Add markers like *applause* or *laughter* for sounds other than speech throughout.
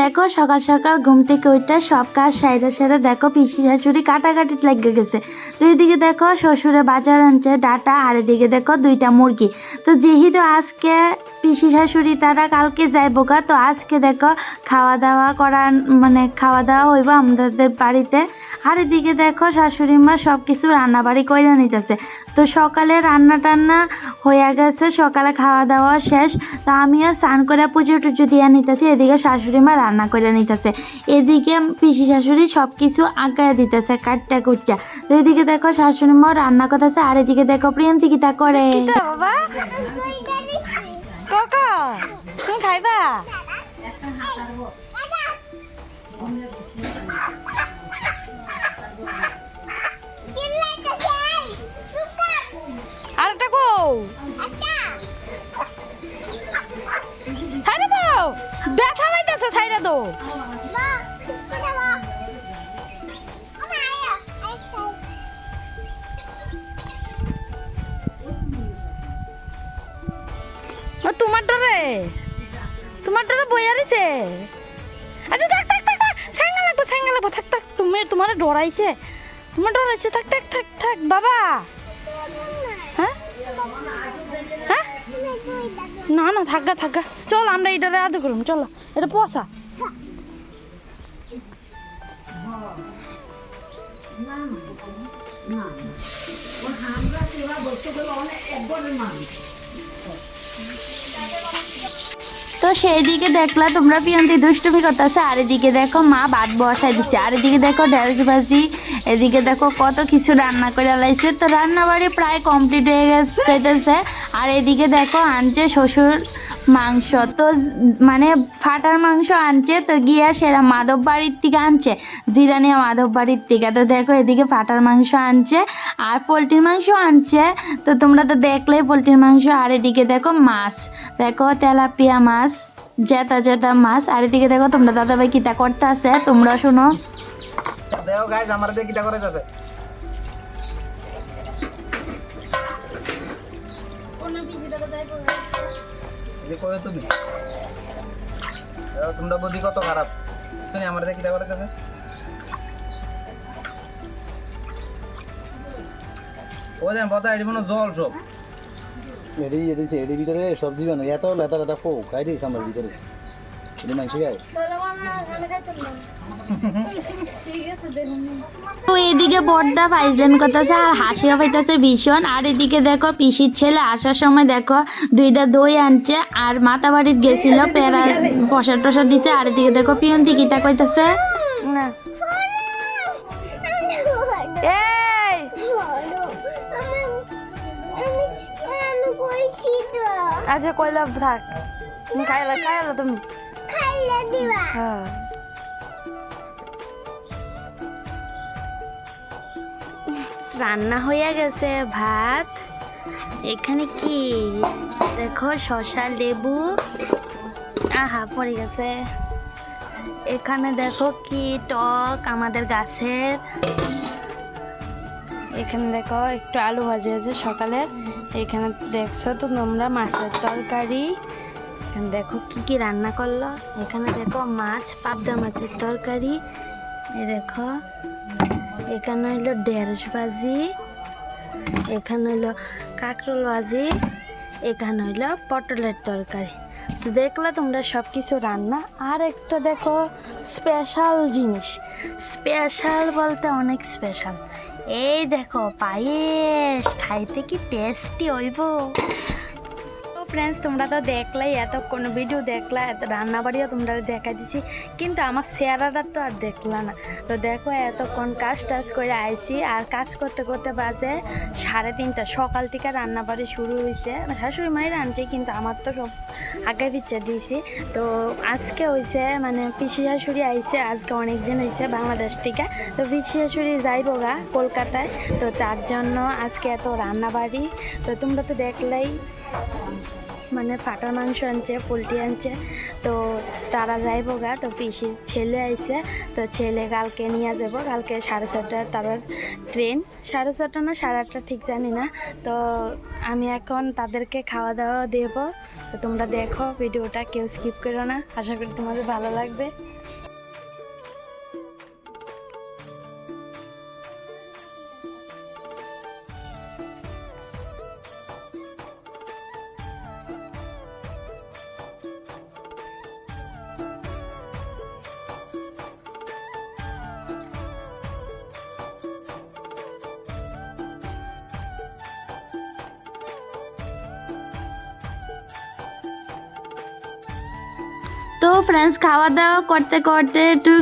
দেখো, সকাল সকাল ঘুম থেকে ওইটা সব কাজ সাইডে সাইডে দেখো, পিসি শাশুড়ি কাটাকাটি লেগে গেছে। তো এদিকে দেখো, শ্বশুরে বাজার আনছে ডাটা, আর এদিকে দেখো দুইটা মুরগি। তো যেহেতু আজকে পিসি শাশুড়ি তারা কালকে যাইবো গা, তো আজকে দেখো খাওয়া দাওয়া করা মানে খাওয়া দাওয়া হইব আমাদের বাড়িতে। আর এদিকে দেখো শাশুড়ি মা সব কিছু রান্না বাড়ি করে নিতেছে। তো সকালে রান্না টান্না হয়ে গেছে, সকালে খাওয়া দাওয়া শেষ। তো আমিও স্নান করে পুজো টুজো দিয়ে নিতেছি, এদিকে শাশুড়ি মা রান্না করে নিতেছে। এদিকে পিসি শাশুড়ি সব কিছু আঁকায় দিতেছে কাটটা কুটটা। তো এদিকে দেখো শাশুড়ি মা রান্না করতেছে, আর এদিকে দেখো প্রিয়ন্তি কি তা করে। খাইবা? আরেকটা কো আচ্ছা সাঙ্গা লাগবো সাঙ্গা লাগবো। থাক থাক, তুমি তোমার ডরাইছে। তোমার ডরাইছে, থাক থাক থাক থাক, বাবা। হ্যাঁ? হ্যাঁ? না না থাকগা থাকগা চল, আমরা এটারে আদর করুম চলো। এটা তো সেই দিকে দেখলা তোমরা পিয়ন্তি দুষ্টুমি করতেছে, আর এদিকে দেখো মা ভাত বসাই দিচ্ছে আর এদিকে দেখো ঢেঁড়স ভাজি, এদিকে দেখো কত কিছু রান্না করে লাইছে। তো রান্না বাড়ি প্রায় কমপ্লিট হয়ে গেছে, আর এদিকে দেখো আনছে শ্বশুর মাংস। তো মানে ফাটার মাংস আনছে, তো গিয়া সেরা মাধব বাড়ির থেকে আনছে। জিরানিয়া মাধব বাড়ির থেকে। তো দেখো এদিকে ফাটার মাংস আনছে, আর পোলট্রির মাংস আনছে। তো তোমরা তো দেখলেই পোলট্রির মাংস। আর এদিকে দেখো মাছ। দেখো তেলাপিয়া মাছ, জেতা জেতা মাছ। আর এদিকে দেখো তোমরা দাদা ভাই কিতা করতে আছে তোমরা শোনো। দেখো গাইজ আমার দিয়ে করে এই কই তুমি। দেখো, তোমরা বুদ্ধি কত খারাপ? শুনি আমার কিটা করে যাচ্ছে ও দেন বতা এটি মনে জল সব। এডি এদিছে এডি ভিতরে সবজি বানাই এত লেতা লেতা ফো খাই দিস আমার ভিতরে। এডি মাংস খাই *laughs* তো এদিকে বড়দা ফাইজলেন করতেছে আর হাসিও পাইতেছে ভীষণ। আর এদিকে দেখো পিসির ছেলে আসার সময় দেখো দুইটা দই আনছে আর মাতা বাড়ির গেছিল পেরা প্রসাদ টসাদ দিছে আর এদিকে দেখো পিয়ন্তি কিতা কইতাছে। না। আচ্ছা কইলা থাক। খাইলা খাইলা তুমি। হ্যাঁ। রান্না হয়ে গেছে ভাত। এখানে কি? দেখো শসা লেবু। আহা, পড়ে গেছে। এখানে দেখো কি? টক আমাদের গাছের। এখানে দেখো, একটু আলু ভাজি আছে সকালে। এখানে দেখছ তো তোমরা মাছের তরকারি। দেখো কি কি রান্না করল। এখানে দেখো মাছ, পাবদা মাছের তরকারি। এই দেখো। এখানে হলো ঢেঁড়স ভাজি, এখানে হলো কাঁকরোল ভাজি, এখানে হলো পটলের তরকারি। তো দেখলে তোমরা সব কিছু রান্না। আর একটা দেখো স্পেশাল জিনিস। স্পেশাল বলতে অনেক স্পেশাল এই দেখো, পায়েস, খাইতে কি টেস্টি হইব? ফ্রেন্ডস তোমরা তো দেখলাই, এতক্ষণ ভিডিও দেখলা, এত রান্নাবাড়িও তোমরা দেখা দিছি, কিন্তু আমার চেহারাটা তো আর দেখলা না। তো দেখো, এতক্ষণ কাজ টাজ করে আইছি, আর কাজ করতে করতে বাজে সাড়ে তিনটা, সকাল থেকে রান্নাবাড়ি শুরু হয়েছে শাশুড়ি মায়ের আনছে, কিন্তু আমার তো সব আগে পিচ্ছে দিয়েছি। তো আজকে হয়েছে মানে পিসি শাশুড়ি আইছে, আজকে অনেক দিন হয়েছে বাংলাদেশ থেকে। তো পিসি শাশুড়ি যাইবো গা কলকাতায়। তো তার জন্য আজকে এত রান্নাবাড়ি। তো তোমরা তো দেখলাই মানে ফাটা মাংস আনছে, পোলট্রি আনছে, তো তারা যাইব গা, তো পিসির ছেলে আইছে, তো ছেলে কালকে নিয়ে যাব, কালকে সাড়ে ছটায় তারা ট্রেন সাড়ে ছটা না সাড়ে আটটা ঠিক জানি না, তো আমি এখন তাদেরকে খাওয়া দাওয়া দেব, তো তোমরা দেখো ভিডিওটা, কেউ স্কিপ করো না। আশা করি তোমাদের ভালো লাগবে। ফ্রেন্ডস খাওয়া দাওয়া করতে করতে একটু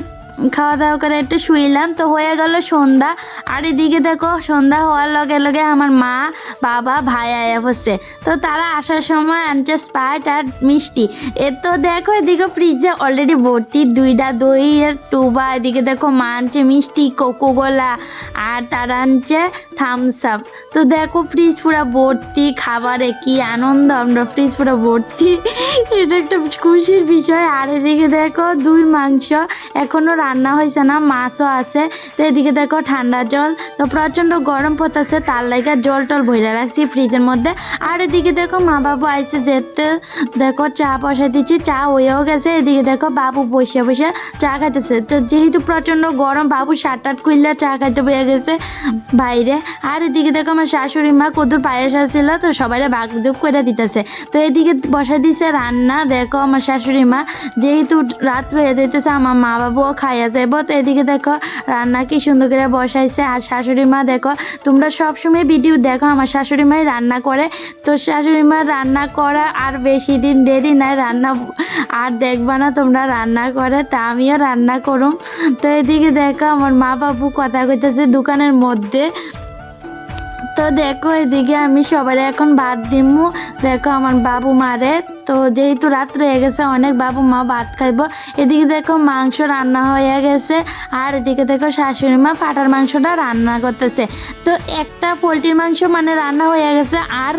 খাওয়া দাওয়া করে একটু শুইলাম। তো হয়ে গেল সন্ধ্যা। আর এদিকে দেখো, সন্ধ্যা হওয়ার লগে লগে আমার মা, বাবা, ভাই আয়া বসছে। তো তারা আসার সময় আনছে স্পাইট আর মিষ্টি। এ তো দেখো, এদিকে ফ্রিজে অলরেডি ভর্তি দুইটা দই, আর টুবা। এদিকে দেখো মা আনছে মিষ্টি কোকোগোলা আর তারা আনছে থামস আপ তো দেখো ফ্রিজ পুরো ভর্তি, খাবারে কি আনন্দ, আমরা ফ্রিজ পুরো ভর্তি। *laughs* এটা একটা খুশির বিষয়। আর এদিকে দেখো, দুই মাংস এখনও রান্না হয়েছে না, মাছও আছে। তো এদিকে দেখো ঠান্ডা জল, তো প্রচণ্ড গরম পড়তেছে, তার লাগে জল টল ভরে রাখছি ফ্রিজের মধ্যে। আর এদিকে দেখো মা বাবু আইসে যেতে, দেখো চা বসাই দিচ্ছি, চা হয়েও গেছে। এদিকে দেখো বাবু বসে বসে চা খাইতেছে। তো যেহেতু প্রচণ্ড গরম, বাবু সাত আট কুইল্লা চা খাইতে বয়ে গেছে বাইরে। আর এদিকে দেখো আমার শাশুড়ি মা কদুর পায়েস আসছিল তো সবাই ভাগযোগ করে দিতেছে। তো এদিকে বসা দিছে রান্না, দেখো আমার শাশুড়ি মা, যেহেতু রাত হয়ে দিতেছে আমার মা বাবুও খাইয়া যাইব। এদিকে দেখো, রান্না কি সুন্দর করে বসাইছে। আর শাশুড়ি মা দেখো, তোমরা সবসময় ভিডিও দেখো, আমার শাশুড়ি মাই রান্না করে। তো শাশুড়ি মা রান্না করা আর বেশি দিন দেরি নাই, রান্না আর দেখবা না তোমরা রান্না করে, তা আমিও রান্না করুম। তো এদিকে দেখো, আমার মা বাবু কথা কইতেছে দোকানের মধ্যে। তো দেখো, এদিকে আমি সবাই এখন ভাত দিমু। দেখো, আমার বাবু মারে। তো যেহেতু রাত্রে হয়ে গেছে, অনেক বাবু মা ভাত খাইব। এদিকে দেখো মাংস রান্না হয়ে গেছে, আর এদিকে দেখো শাশুড়ি মা ফাটার মাংসটা রান্না করতেছে। তো একটা পোলট্রির মাংস মানে রান্না হয়ে গেছে, আর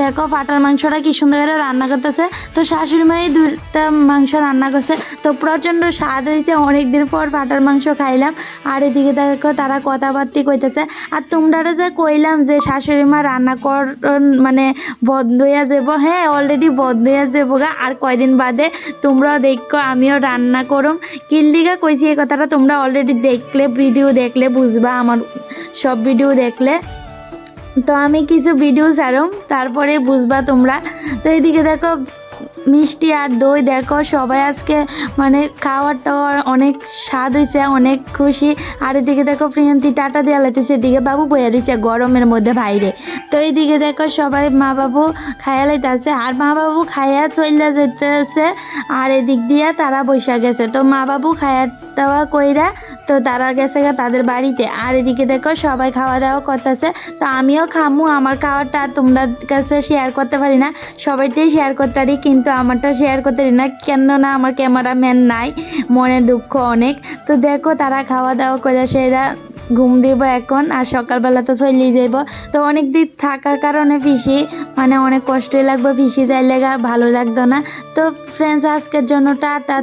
দেখো ফাটার মাংসটা কি সুন্দর করে রান্না করতেছে। তো শাশুড়ি মা এই দুটা মাংস রান্না করছে। তো প্রচণ্ড স্বাদ হয়েছে অনেক দিন পর ফাটার মাংস খাইলাম। আর এদিকে দেখো তারা কথাবার্তি কইতেছে। আর তোমরা যে কইলাম যে শাশুড়ি মা রান্না কর মানে বন্ধ হইয়া যাব হ্যাঁ অলরেডি বন্ধ হইয়া যাব আর কয়দিন বাদে তোমরাও দেখো, আমিও রান্না করম। কিল্লিগা কইছি এই কথাটা, তোমরা অলরেডি দেখলে ভিডিও দেখলে বুঝবা আমার সব ভিডিও দেখলে। তো আমি কিছু ভিডিও ছাড়ম, তারপরে বুঝবা তোমরা। তো এইদিকে দেখো মিষ্টি আর দই, দেখো সবাই আজকে মানে খাওয়ার টাওয়ার অনেক স্বাদ হয়েছে অনেক খুশি। আর এদিকে দেখো প্রিয়ন্তি টাটা দেওয়া লাগতেছে এদিকে বাবু বইয়া দিচ্ছে গরমের মধ্যে বাইরে। তো এইদিকে দেখো সবাই মা বাবু খাইয়া লাইতেছে, আর মা বাবু খাইয়া চলে যেতেছে আর এদিক দিয়ে তারা বসে গেছে। তো মা বাবু খাইয়া দাওয়া কইরা তো তারা গেছে তাদের বাড়িতে। আর এদিকে দেখো সবাই খাওয়া দাওয়া করতেছে। তো আমিও খামু, আমার খাওয়াটা তোমরা কাছে শেয়ার করতে পারি না। সবাইটাই শেয়ার করতে পারি, কিন্তু আমারটা শেয়ার করতে পারি না, কেননা আমার ক্যামেরাম্যান নাই মনে দুঃখ অনেক। তো দেখো, তারা খাওয়া দাওয়া করে সেরা ঘুম দিব এখন, আর সকালবেলা তো চলিয়ে যাইব তো অনেক দিন থাকার কারণে পিসি মানে অনেক কষ্টই লাগবে, পিসি যাইলে লেগা ভালো লাগতো না। তো ফ্রেন্ডস আজকের জন্য টাটা।